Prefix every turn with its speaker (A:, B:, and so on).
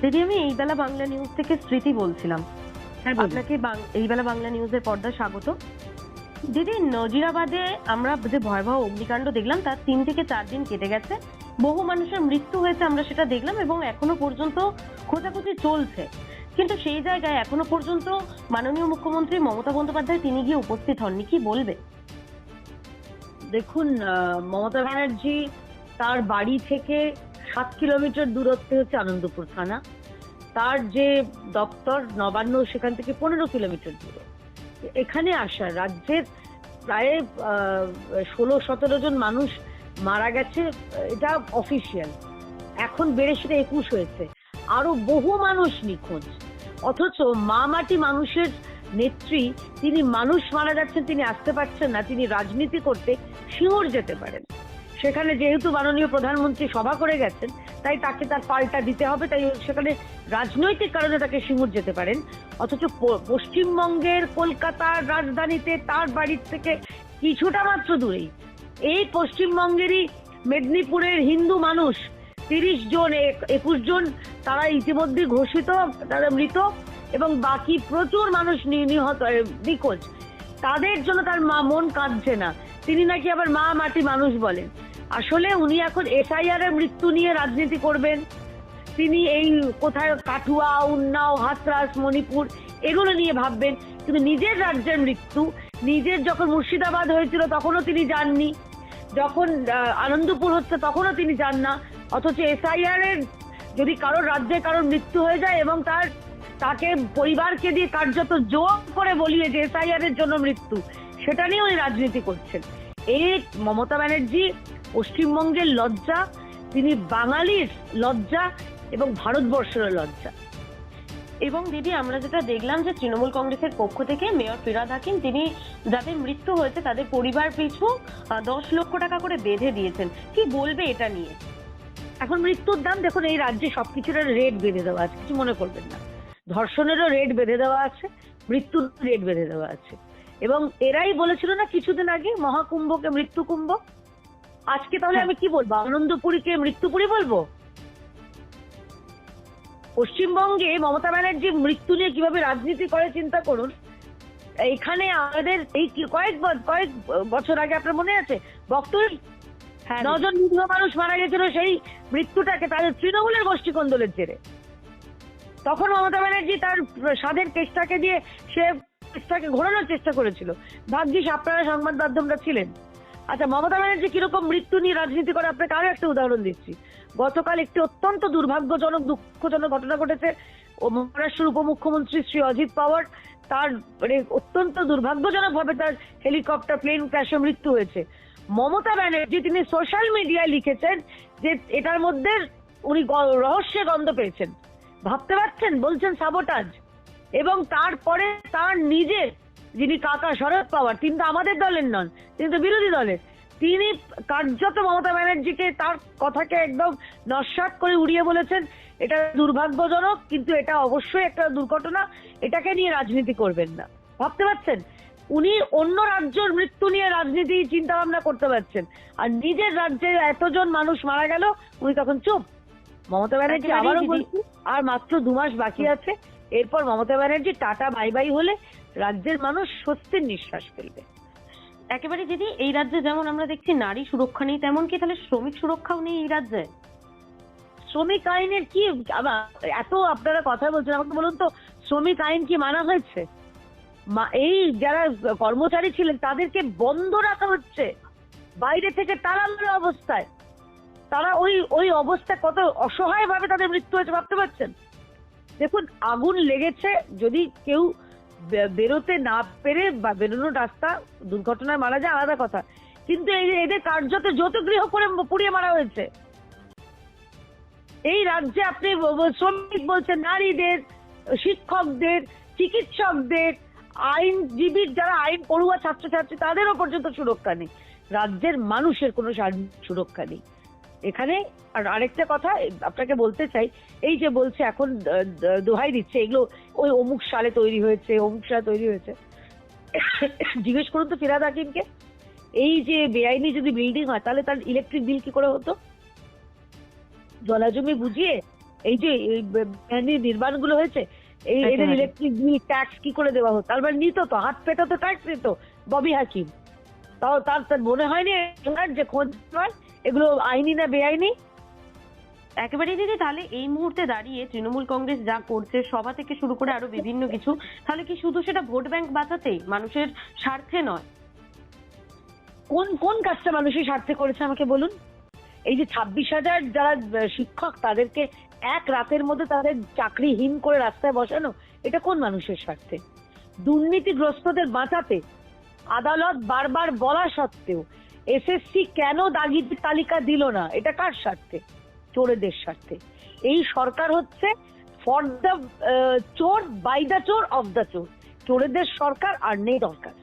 A: দিদি আমি এই বেলা বাংলা নিউজ থেকে স্মৃতি বলছিলাম
B: হ্যাঁ
A: আপনাকে এই বেলা বাংলা নিউজের পর্দা স্বাগত। দিদি নজিরাবাদে আমরা যে ভয়াবহ অগ্নিকাণ্ড দেখলাম তার তিন থেকে চার দিন কেটে গেছে। বহু মানুষের মৃত্যু হয়েছে আমরা সেটা দেখলাম এবং এখনও পর্যন্ত খোঁজাখুঁজি চলছে। কিন্তু সেই জায়গায় এখনও পর্যন্ত মাননীয় মুখ্যমন্ত্রী মমতা বন্দ্যোপাধ্যায় তিনি গিয়ে উপস্থিত হননি কি বলবে?
B: দেখুন মমতা ব্যানার্জি তার বাড়ি থেকে সাত কিলোমিটার দূরত্বে হচ্ছে আনন্দপুর থানা। তার যে দপ্তর নবান্ন, সেখান থেকে পনেরো কিলোমিটার দূরে। এখানে আসা, রাজ্যের প্রায় ষোলো, সতেরো জন মানুষ মারা গেছে, এটা অফিসিয়াল এখন বেড়ে সেটা একুশ হয়েছে। আরও বহু মানুষ নিখোঁজ। অথচ মা মাটি মানুষের নেত্রী, তিনি মানুষ মারা যাচ্ছেন, তিনি আসতে পারছেন না, তিনি রাজনীতি করতে শিওর যেতে পারেন। সেখানে যেহেতু মাননীয় প্রধানমন্ত্রী সভা করে গেছেন, তাই তাকে তার পাল্টা দিতে হবে, তাই সেখানে রাজনৈতিক কারণে তাকে সিঙ্গুর যেতে পারেন। অথচ পশ্চিমবঙ্গের কলকাতার রাজধানীতে তার বাড়ির থেকে কিছুটা মাত্র দূরেই। এই পশ্চিমবঙ্গেরই মেদিনীপুরের হিন্দু মানুষ, তিরিশ জন এক- একুশ জন তারা ইতিমধ্যে ঘোষিত, তারা মৃত এবং বাকি প্রচুর মানুষ নিহত নিখোঁজ। তাদের জন্য তার মা মন কাঁদছে না। তিনি নাকি আবার মা মাটি মানুষ বলেন। আসলে উনি এখন এসআইআর এর মৃত্যু নিয়ে রাজনীতি করবেন। তিনি এই কোথায় কাঠুয়া, উন্নাও, হাতরাস, মণিপুর এগুলো নিয়ে ভাববেন। কিন্তু নিজের রাজ্যের মৃত্যু, নিজের যখন মুর্শিদাবাদ হয়েছিল তখনও তিনি যাননি। যখন আনন্দপুর হচ্ছে তখনও তিনি যান না। অথচ এসআইআর এর যদি কারোর রাজ্যে কারোর মৃত্যু হয়ে যায় এবং তার, তাকে পরিবারকে দিয়ে কার্যত জোর করে বলিয়ে যে এসআইআর এর জন্য মৃত্যু, সেটা নিয়ে উনি রাজনীতি করছেন। এই মমতা ব্যানার্জি পশ্চিমবঙ্গের লজ্জা তিনি বাঙালির লজ্জা এবং ভারতবর্ষের লজ্জা।
A: এবং দিদি আমরা যেটা দেখলাম যে তৃণমূল কংগ্রেসের পক্ষ থেকে মেয়র ফিরাদ হাকিম তিনি যাদের মৃত্যু হয়েছে তাদের পরিবার পিছু দশ লক্ষ টাকা করে বেঁধে দিয়েছেন। কি বলবে এটা নিয়ে?
B: এখন মৃত্যুর দাম দেখুন এই রাজ্যে সবকিছুর রেট বেঁধে দেওয়া আছে কিছু মনে করবেন না। ধর্ষণেরও রেট বেঁধে দেওয়া আছে মৃত্যুর রেট বেঁধে দেওয়া আছে। এবং এরাই বলেছিল না কিছুদিন আগে মহাকুম্ভকে মৃত্যু কুম্ভ আজকে তাহলে আমি কি বলব? আনন্দপুরীকে মৃত্যুপুরী বলব? পশ্চিমবঙ্গে মমতা ব্যানার্জি মৃত্যু নিয়ে কীভাবে রাজনীতি করে চিন্তা করুন। এখানে আমাদের এই কয়েক কয়েক বছর আগে আপনার মনে আছে? বক্তব্য
A: হ্যাঁ।
B: নজন নিরীহ মানুষ মারা গেছিল সেই মৃত্যুটাকে তাদের তৃণমূলের গোষ্ঠী কন্দলের জেরে। তখন মমতা ব্যানার্জি তার স্বাদের কেসটাকে দিয়ে সে কেসটাকে ঘোরানোর চেষ্টা করেছিল। ভাগ্যিস আপনারা সংবাদ মাধ্যমরা ছিলেন। আচ্ছা মমতা ব্যানার্জি কীরকম মৃত্যু নিয়ে রাজনীতি করে? আপনাকে আরও একটা উদাহরণ দিচ্ছি। গতকাল একটি অত্যন্ত দুর্ভাগ্যজনক, দুঃখজনক ঘটনা ঘটেছে। ও মহারাষ্ট্রের উপমুখ্যমন্ত্রী শ্রী অজিত পাওয়ার, তার মানে অত্যন্ত দুর্ভাগ্যজনক ভাবে তার হেলিকপ্টার, প্লেন ক্র্যাশে মৃত্যু হয়েছে। মমতা ব্যানার্জি তিনি সোশ্যাল মিডিয়ায় লিখেছেন যে এটার মধ্যে উনি গ- রহস্যে গন্ধ পেয়েছেন। ভাবতে পারছেন? বলছেন সাবোটাজ। এবং তারপরে তার নিজের যিনি কাকা শরদ পাওয়ার তিনি তো আমাদের দলের নন তিনি তো বিরোধী দলের। তিনি কার্যত মমতা ব্যানার্জিকে তার কথাকে একদম নস্বাত করে উড়িয়ে বলেছেন এটা দুর্ভাগ্যজনক কিন্তু এটা অবশ্যই একটা দুর্ঘটনা এটাকে নিয়ে রাজনীতি করবেন না। ভাবতে পারছেন? উনি অন্য রাজ্যের মৃত্যু নিয়ে রাজনীতি চিন্তা ভাবনা করতে পারছেন। আর নিজের রাজ্যে এতজন মানুষ মারা গেল উনি তখন চুপ। মমতা ব্যানার্জি আবারও বলছি আর মাত্র দু মাস বাকি আছে এরপর Mamata Banerjee tata bye bye হলে রাজ্যের মানুষ স্বস্তির নিঃশ্বাস ফেলবে।
A: একেবারে দিদি এই রাজ্যে যেমন আমরা দেখছি নারী সুরক্ষা নেই, তেমন কি তাহলে শ্রমিক সুরক্ষাও নেই এই রাজ্যে?
B: শ্রমিক আইনের কি এত আপনারা কথা বলছেন, আমাকে বলুন তো, শ্রমিক আইন কি মানা হয়েছে? এই যারা কর্মচারী ছিলেন, তাদেরকে বন্ধ রাখা হচ্ছে। বাইরে থেকে তালা মারা অবস্থায়। তারা ওই ওই অবস্থায় কত অসহায় ভাবে তাদের মৃত্যু হয়েছে, ভাবতে পারছেন? দেখুন, আগুন লেগেছে, যদি কেউ বেরোতে না পেরে বা বেরোনোর রাস্তা, দুর্ঘটনায় মারা যায় আলাদা কথা। কিন্তু এই এদের কার্যত যৌতুগৃহ করে পুড়িয়ে মারা হয়েছে। এই রাজ্যে আপনি শ্রমিক বলছেন, নারীদের, শিক্ষকদের, চিকিৎসকদের, আইনজীবীর যারা আইন পড়ুয়া ছাত্রছাত্রী, তাদেরও পর্যন্ত সুরক্ষা নেই। রাজ্যের মানুষের কোনো সুরক্ষা নেই। এখানে আর আরেকটা কথা আপনাকে বলতে চাই এই যে বলছে এখন দোহাই দিচ্ছে এগুলো ওই অমুক সালে তৈরি হয়েছে অমুক সালে তৈরি হয়েছে। জিজ্ঞেস করুন তো ফিরাদ হাকিমকে এই যে বেআইনি যদি বিল্ডিং হয় তাহলে তার ইলেকট্রিক বিল কি করে হতো? জলাজমি বুঝিয়ে এই যে বেআইনি নির্মাণগুলো হয়েছে এই এদের ইলেকট্রিক বিল ট্যাক্স কি করে দেওয়া হতো? তার মানে নিত তো হাত পেটা তো ট্যাক্স নিত ববি হাকিম। তাও তার মনে হয়নি যে খোঁজ নয় এগুলো আইনি না বেআইনি?
A: একেবারেই দিদি, তাহলে এই মুহূর্তে দাঁড়িয়ে তৃণমূল কংগ্রেস যা করছে, সভা থেকে শুরু করে আরও বিভিন্ন কিছু, তাহলে কি শুধু সেটা ভোট ব্যাংক বাঁচাতেই মানুষের স্বার্থে নয়?
B: কোন কোন কাজটা মানুষের স্বার্থে করেছে আমাকে বলুন? এই যে ছাব্বিশ হাজার যারা শিক্ষক, তাদেরকে এক রাতের মধ্যে তাদের চাকরিহীন করে রাস্তায় বসানো, এটা কোন মানুষের স্বার্থে? দুর্নীতিগ্রস্তদের বাঁচাতে, আদালত বারবার বলা সত্ত্বেও এসএসসি কেন দাগিদের তালিকা দিল না? এটা কার স্বার্থে? চোরেদের স্বার্থে। এই সরকার হচ্ছে ফর দ্য চোর বাই দ্য চোর অফ দ্য চোর। চোরেদের সরকার আর নেই দরকার।